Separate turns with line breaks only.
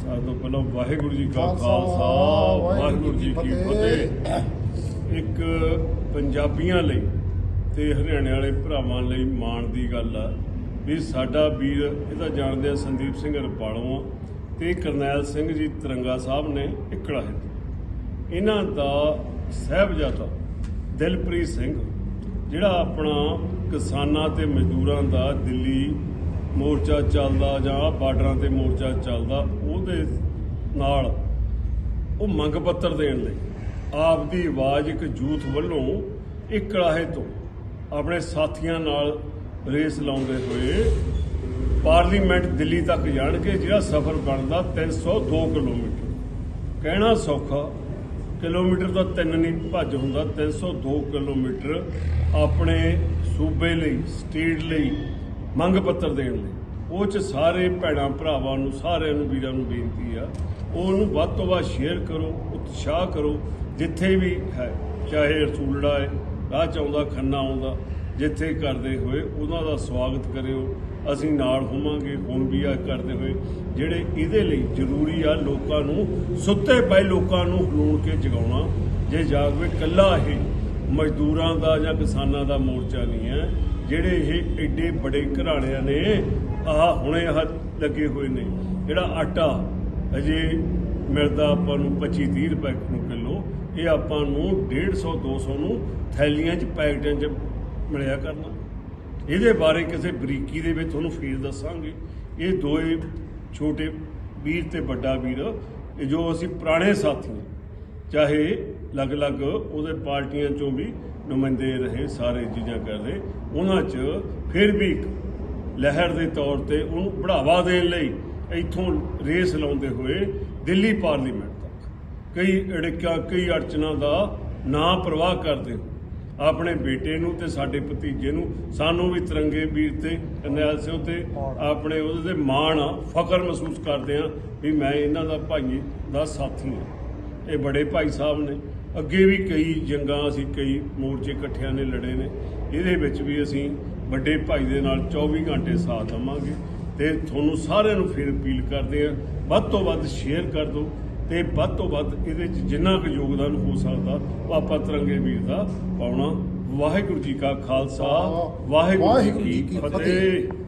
ਸਾਰਿਆਂ ਤੋਂ ਪਹਿਲਾਂ ਵਾਹਿਗੁਰੂ ਜੀ ਕਾ
ਖਾਲਸਾ,
ਵਾਹਿਗੁਰੂ ਜੀ ਕੀ ਫਤਿਹ। ਇੱਕ ਪੰਜਾਬੀਆਂ ਲਈ ਤੇ ਹਰਿਆਣੇ ਵਾਲੇ ਭਰਾਵਾਂ ਲਈ ਮਾਣ ਦੀ ਗੱਲ ਆ ਵੀ ਸਾਡਾ ਵੀਰ ਇਹਦਾ ਜਾਣਦੇ ਆ ਸੰਦੀਪ ਸਿੰਘ ਰਪਾਲੋਂ ਆ ਤੇ ਕਰਨੈਲ ਸਿੰਘ ਜੀ ਤਿਰੰਗਾ ਸਾਹਿਬ ਨੇ ਇਕੜਾ ਹੈ। ਇਹਨਾਂ ਦਾ ਸਹਿਬਜ਼ਾਦਾ ਦਿਲਪ੍ਰੀਤ ਸਿੰਘ ਜਿਹੜਾ ਆਪਣਾ ਕਿਸਾਨਾਂ ਤੇ ਮਜ਼ਦੂਰਾਂ ਦਾ ਦਿੱਲੀ ਮੋਰਚਾ ਚੱਲਦਾ ਜਾਂ ਬਾਰਡਰਾਂ ਤੇ ਮੋਰਚਾ ਚੱਲਦਾ, ਉਹਦੇ ਨਾਲ ਉਹ ਮੰਗ ਪੱਤਰ ਦੇਣ ਲਈ ਆਪ ਦੀ ਆਵਾਜ਼ ਇੱਕ ਯੂਥ ਵੱਲੋਂ ਇੱਕ ਕੜਾਹੇ ਤੋਂ ਆਪਣੇ ਸਾਥੀਆਂ ਨਾਲ ਰੇਸ ਲਾਉਂਦੇ ਹੋਏ ਪਾਰਲੀਮੈਂਟ ਦਿੱਲੀ ਤੱਕ ਜਾਣਗੇ, ਜਿਹੜਾ ਸਫ਼ਰ ਬਣਦਾ 302 ਕਿਲੋਮੀਟਰ। ਕਹਿਣਾ ਸੌਖਾ, ਕਿਲੋਮੀਟਰ ਦਾ ਤਿੰਨ ਨਹੀਂ, ਭੱਜ ਹੁੰਦਾ 302 ਕਿਲੋਮੀਟਰ ਆਪਣੇ ਸੂਬੇ ਲਈ, ਸਟੇਟ ਲਈ ਮੰਗ ਪੱਤਰ ਦੇਣ ਲਈ। ਉਹ ਚ ਸਾਰੇ ਭੈਣਾਂ ਭਰਾਵਾਂ ਨੂੰ, ਸਾਰਿਆਂ ਨੂੰ, ਵੀਰਾਂ ਨੂੰ ਬੇਨਤੀ ਆ, ਉਹਨੂੰ ਵੱਧ ਤੋਂ ਵੱਧ ਸ਼ੇਅਰ ਕਰੋ, ਉਤਸ਼ਾਹ ਕਰੋ, ਜਿੱਥੇ ਵੀ ਹੈ, ਚਾਹੇ ਰਸੂਲੜਾ ਹੈ, ਰਾਹ ਚ ਆਉਂਦਾ, ਖੰਨਾ ਆਉਂਦਾ, ਜਿੱਥੇ ਕਰਦੇ ਹੋਏ ਉਹਨਾਂ ਦਾ ਸਵਾਗਤ ਕਰਿਓ। ਅਸੀਂ ਨਾਲ ਹੋਵਾਂਗੇ, ਹੁਣ ਵੀ ਆ ਕਰਦੇ ਹੋਏ, ਜਿਹੜੇ ਇਹਦੇ ਲਈ ਜ਼ਰੂਰੀ ਆ ਲੋਕਾਂ ਨੂੰ, ਸੁੱਤੇ ਪਏ ਲੋਕਾਂ ਨੂੰ ਹਲੂਣ ਕੇ ਜਗਾਉਣਾ। ਜੇ ਜਾਗਵੇ ਕੱਲਾ ਇਹ, ਮਜ਼ਦੂਰਾਂ ਦਾ ਜਾਂ ਕਿਸਾਨਾਂ ਦਾ ਮੋਰਚਾ ਨਹੀਂ ਹੈ ਜਿਹੜੇ ਇਹ ਐਡੇ ਬੜੇ ਘਰਾਣਿਆਂ ਨੇ, ਆਹ ਹੁਣੇ ਆਹ ਲੱਗੇ ਹੋਏ ਨੇ। ਜਿਹੜਾ ਆਟਾ ਅਜੇ ਮਿਲਦਾ ਆਪਾਂ ਨੂੰ 25 30 ਰੁਪਏ ਨੂੰ ਕਿਲੋ, ਇਹ ਆਪਾਂ ਨੂੰ 150 200 ਨੂੰ ਥੈਲੀਆਂ 'ਚ, ਪੈਕਟਾਂ 'ਚ ਮਿਲਿਆ ਕਰਨਾ। ਇਹਦੇ ਬਾਰੇ ਕਿਸੇ ਬਰੀਕੀ ਦੇ ਵਿੱਚ ਤੁਹਾਨੂੰ ਫੇਰ ਦੱਸਾਂਗੇ। ਇਹ ਦੋਏ ਛੋਟੇ ਵੀਰ ਤੇ ਵੱਡਾ ਵੀਰ ਜੋ ਅਸੀਂ ਪੁਰਾਣੇ ਸਾਥੀ ਹਾਂ ਚਾਹੇ ਅਲੱਗ-ਅਲੱਗ ਉਹਦੇ ਪਾਰਟੀਆਂ ਚੋਂ ਵੀ ਨੁਮਾਇੰਦੇ ਰਹੇ, ਸਾਰੇ ਚੀਜ਼ਾਂ ਕਰਦੇ, ਉਹਨਾਂ 'ਚ ਫਿਰ ਵੀ ਲਹਿਰ ਦੇ ਤੌਰ ਤੇ ਉਹਨੂੰ ਬੜਾਵਾ ਦੇਣ ਲਈ ਇੱਥੋਂ ਰੇਸ ਲਾਉਂਦੇ ਹੋਏ ਦਿੱਲੀ ਪਾਰਲੀਮੈਂਟ ਤੱਕ ਕਈ ਅੜਿੱਕਾ, ਕਈ ਅੜਚਨਾਂ ਦਾ ਨਾ ਪ੍ਰਵਾਹ ਕਰਦੇ ਹੋ ਆਪਣੇ ਬੇਟੇ ਨੂੰ ਤੇ ਸਾਡੇ ਭਤੀਜੇ ਨੂੰ, ਸਾਨੂੰ ਵੀ ਤਿਰੰਗੇ ਵੀਰ ਤੇ ਕਰਨੈਲ ਸਿੰਘ ਤੇ ਆਪਣੇ ਉਹਦੇ ਤੇ ਮਾਣ ਆ, ਫਖਰ ਮਹਿਸੂਸ ਕਰਦੇ ਆ ਵੀ ਮੈਂ ਇਹਨਾਂ ਦਾ ਭਾਈ ਦਾ ਸਾਥੀ ਹਾਂ। ਇਹ ਬੜੇ ਭਾਈ ਸਾਹਿਬ ਨੇ। ਅੱਗੇ ਵੀ ਕਈ ਜੰਗਾਂ ਅਸੀਂ ਕਈ ਮੋਰਚੇ ਇਕੱਠਿਆਂ ਨੇ ਲੜੇ ਨੇ। ਇਹਦੇ ਵਿੱਚ ਵੀ ਅਸੀਂ ਵੱਡੇ ਭਾਈ ਦੇ ਨਾਲ 24 ਘੰਟੇ ਸਾਥ ਦਵਾਂਗੇ ਤੇ ਤੁਹਾਨੂੰ ਸਾਰਿਆਂ ਨੂੰ ਫਿਰ ਅਪੀਲ ਕਰਦੇ ਆ ਵੱਧ ਤੋਂ ਵੱਧ ਸ਼ੇਅਰ ਕਰ ਦਿਓ ਤੇ ਵੱਧ ਤੋਂ ਵੱਧ ਇਹਦੇ 'ਚ ਜਿੰਨਾ ਕੁ ਯੋਗਦਾਨ ਹੋ ਸਕਦਾ ਉਹ ਆਪਾਂ ਤਿਰੰਗੇ ਵੀਰ ਦਾ ਪਾਉਣਾ। ਵਾਹਿਗੁਰੂ ਜੀ ਕਾ ਖਾਲਸਾ ਵਾਹਿਗੁਰੂ ਜੀ ਕੀ ਫਤਿਹ।